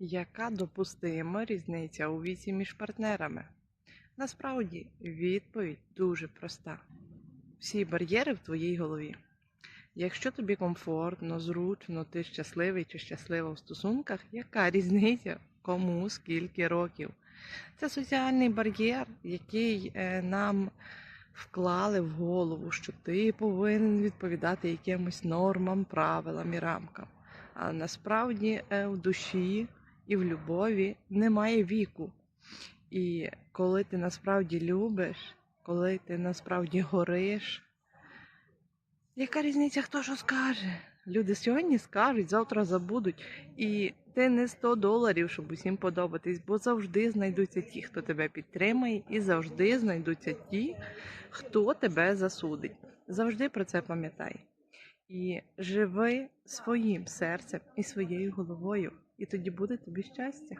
Яка допустима різниця у віці між партнерами? Насправді відповідь дуже проста. Всі бар'єри в твоїй голові. Якщо тобі комфортно, зручно, ти щасливий чи щаслива в стосунках, яка різниця кому скільки років? Це соціальний бар'єр, який е, нам вклали в голову, що ти повинен відповідати якимось нормам, правилам і рамкам. А насправді е, в душі і в любові немає віку. І коли ти насправді любиш, коли ти насправді гориш, яка різниця, хто що скаже? Люди сьогодні скажуть, завтра забудуть. І ти не 100 доларів, щоб усім подобатись, бо завжди знайдуться ті, хто тебе підтримає, і завжди знайдуться ті, хто тебе засудить. Завжди про це пам'ятай. І живи своїм серцем і своєю головою, і тоді буде тобі щастя.